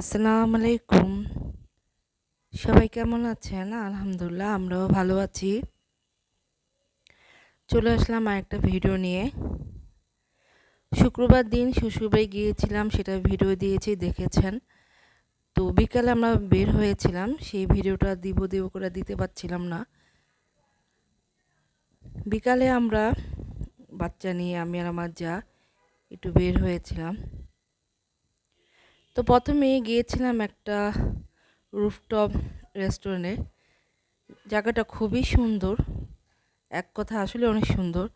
আসসালামু আলাইকুম সবাই কেমন আছেন? আলহামদুলিল্লাহ, আমরাও ভালো আছি। চলে আসলাম আর একটা ভিডিও নিয়ে। শুক্রবার দিন শ্বশুরবাড়ি গিয়েছিলাম সেটা ভিডিও দিয়েছি, দেখেছেন। তো বিকালে আমরা বের হয়েছিলাম, সেই ভিডিওটা দিব দিব করে দিতে পারছিলাম না। বিকালে আমরা বাচ্চা নিয়ে আমি আর আমার যা একটু বের হয়েছিলাম। তো প্রথমে গিয়েছিলাম একটা রুফটপ রেস্টুরেন্টে জায়গাটা খুবই সুন্দর, এক কথা আসলে অনেক সুন্দর,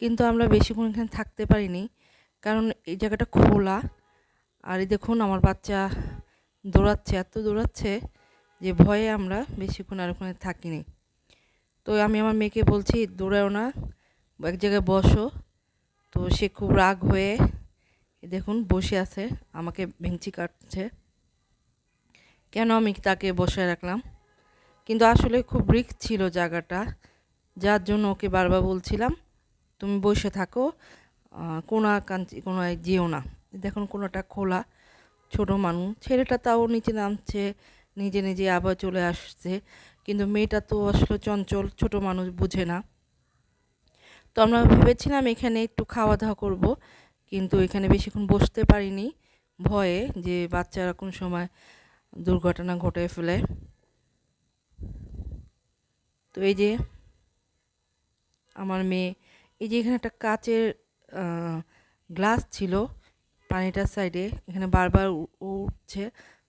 কিন্তু আমরা বেশিক্ষণ এখানে থাকতে পারিনি, কারণ এই জায়গাটা খোলা। আর এই দেখুন আমার বাচ্চা দৌড়াচ্ছে, এত দৌড়াচ্ছে যে ভয়ে আমরা বেশিক্ষণ আর ওখানে থাকিনি। তো আমি আমার মেয়েকে বলছি, দৌড়াও না, এক জায়গায় বসো। তো সে খুব রাগ হয়ে দেখুন বসে আছে, আমাকে ভেঙচি কাটছে। কেন আমি তাকে বসে রাখলাম? কিন্তু আসলে খুব রিক্স ছিল জায়গাটা। যার জন্য ওকে বারবার বলছিলাম, তুমি বসে থাকো কোনা কাঞ্চি কোনায় যেও না। দেখুন কোনোটা খোলা। ছোট মানুষ ছেলেটা তাও নিচে নামছে, নিজে নিজে আবার চলে আসছে। কিন্তু মেয়েটা তো আসলে চঞ্চল, ছোট মানুষ বুঝে না। তো আমরা ভেবেছিলাম এখানে একটু খাওয়া দাওয়া করব, কিন্তু এখানে বেশিক্ষণ বসতে পারিনি। ভয়ে যে বাচ্চারা কোন সময় দুর্ঘটনা ঘটে ফেলে। তো এই যে আমার মেয়ে, এই যে এখানে একটা কাচের গ্লাস ছিল পানিটার সাইডে এখানে বারবার উঠছে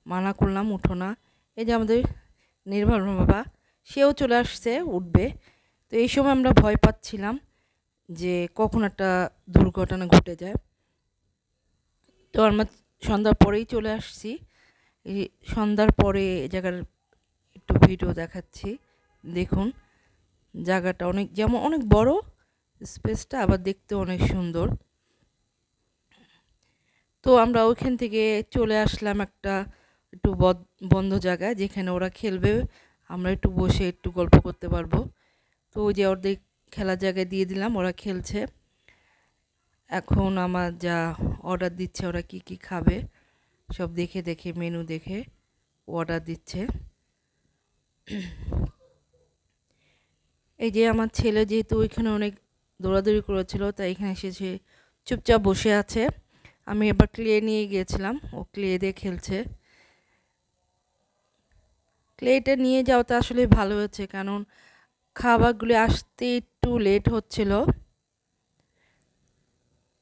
মানা করলাম, উঠো না। এই যে আমাদের নির্ভর বাবা, সেও চলে আসছে, উঠবে। তো এই সময় আমরা ভয় পাচ্ছিলাম যে কখন একটা দুর্ঘটনা ঘটে যায়। তো আমরা সন্ধ্যার পরেই চলে আসছি। সন্ধ্যার পরে জায়গার একটু ভিডিও দেখাচ্ছি। দেখুন, জায়গাটা অনেক, যেমন অনেক বড় স্পেসটা আবার দেখতে অনেক সুন্দর। তো আমরা ওইখান থেকে চলে আসলাম একটা একটু বন্ধ জায়গায় যেখানে ওরা খেলবে। আমরা একটু বসে একটু গল্প করতে পারব। তো ওই যে ওদের খেলার জায়গায় দিয়ে দিলাম, ওরা খেলছে। এখন আমার যা অর্ডার দিচ্ছে, ওরা কি কি খাবে, সব দেখে দেখে মেনু দেখে অর্ডার দিচ্ছে। এই যে আমার ছেলে যেহেতু ওইখানে অনেক দৌড়াদৌড়ি করেছিল, তাই এখানে এসেছে চুপচাপ বসে আছে। আমি এবার ক্লে নিয়ে গিয়েছিলাম, ও ক্লে দিয়ে খেলছে। ক্লেটা নিয়ে যাওয়াতে আসলে ভালো হয়েছে, কারণ খাবারগুলি আসতে একটু লেট হচ্ছিল।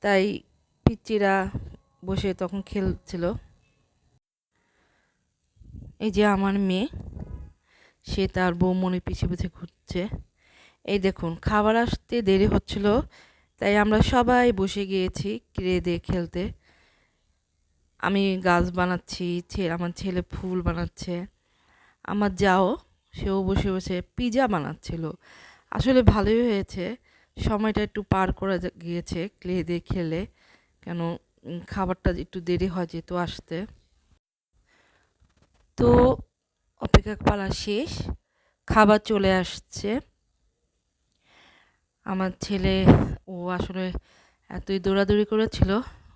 তাই পিচ্চিরা বসে তখন খেলছিল। এই যে আমার মেয়ে, সে তার বৌমনির পিছে পিছে ঘুরছে। এই দেখুন, খাবার আসতে দেরি হচ্ছিল। তাই আমরা সবাই বসে গিয়েছি কিরে দিয়ে খেলতে। আমি গাছ বানাচ্ছি আমার ছেলে ফুল বানাচ্ছে। আমার যাও, সেও বসে বসে পিজা বানাচ্ছিল। আসলে ভালোই হয়েছে। সময়টা একটু পার করা গিয়েছে ক্লে দিয়ে খেলে। কেন খাবারটা একটু দেরি হয় যেহেতু আসতে। তো অপেক্ষা পালা শেষ। খাবার চলে আসছে। আমার ছেলে, ও আসলে এতই দৌড়াদৌড়ি করেছিল,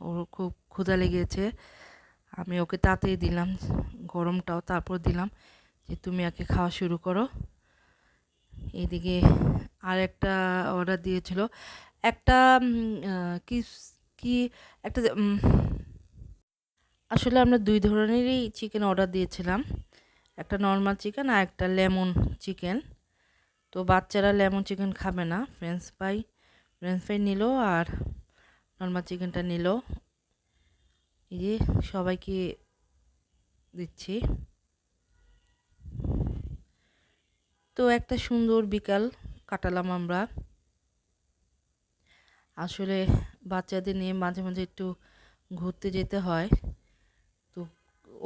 ওর খুব ক্ষুধা লেগেছে। আমি ওকে তাতেই দিলাম, গরমটাও তারপর দিলাম যে তুমি আগে খাওয়া শুরু করো। এদিকে আর একটা অর্ডার দিয়েছিল। একটা কি কি, একটা আসলে আমরা দুই ধরনেরই চিকেন অর্ডার দিয়েছিলাম। একটা নর্মাল চিকেন আর একটা লেমন চিকেন তো বাচ্চারা লেমন চিকেন খাবে না। ফ্রেঞ্চ ফ্রাই ফ্রেঞ্চ ফ্রাই নিল আর নর্মাল চিকেনটা নিল। এই যে সবাইকে দিচ্ছি। তো একটা সুন্দর বিকাল কাটালাম আমরা। আসলে বাচ্চাদের নিয়ে মাঝে মাঝে একটু ঘুরতে যেতে হয়। তো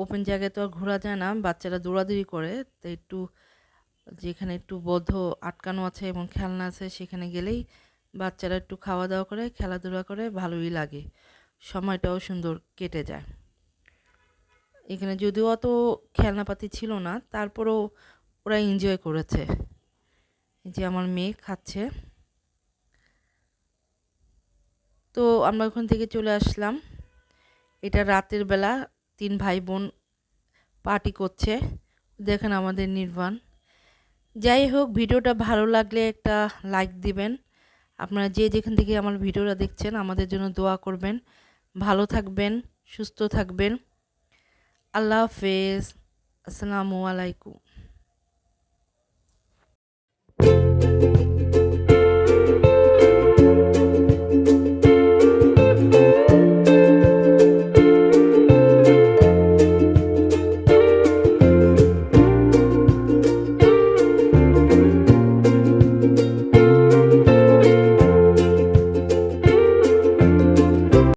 ওপেন জায়গায় তো আর ঘোরা যায় না, বাচ্চারা দৌড়াদৌড়ি করে তো একটু যেখানে একটু বদ্ধ আটকানো আছে এবং খেলনা আছে, সেখানে গেলেই বাচ্চারা একটু খাওয়া দাওয়া করে, খেলাধুলা করে, ভালোই লাগে। সময়টাও সুন্দর কেটে যায়। এখানে যদিও অত খেলনাপাতি ছিল না, তারপরেও ওরা এনজয় করেছে। যে আমার মেয়ে খাচ্ছে। তো আমরা ওখান থেকে চলে আসলাম। এটা রাতের বেলা, তিন ভাই বোন পার্টি করছে। দেখেন আমাদের নির্বাণ। যাই হোক, ভিডিওটা ভালো লাগলে একটা লাইক দিবেন। আপনারা যে যেখান থেকে আমার ভিডিওটা দেখছেন, আমাদের জন্য দোয়া করবেন। ভালো থাকবেন, সুস্থ থাকবেন। আল্লাহ হাফেজ। আসসালামু আলাইকুম।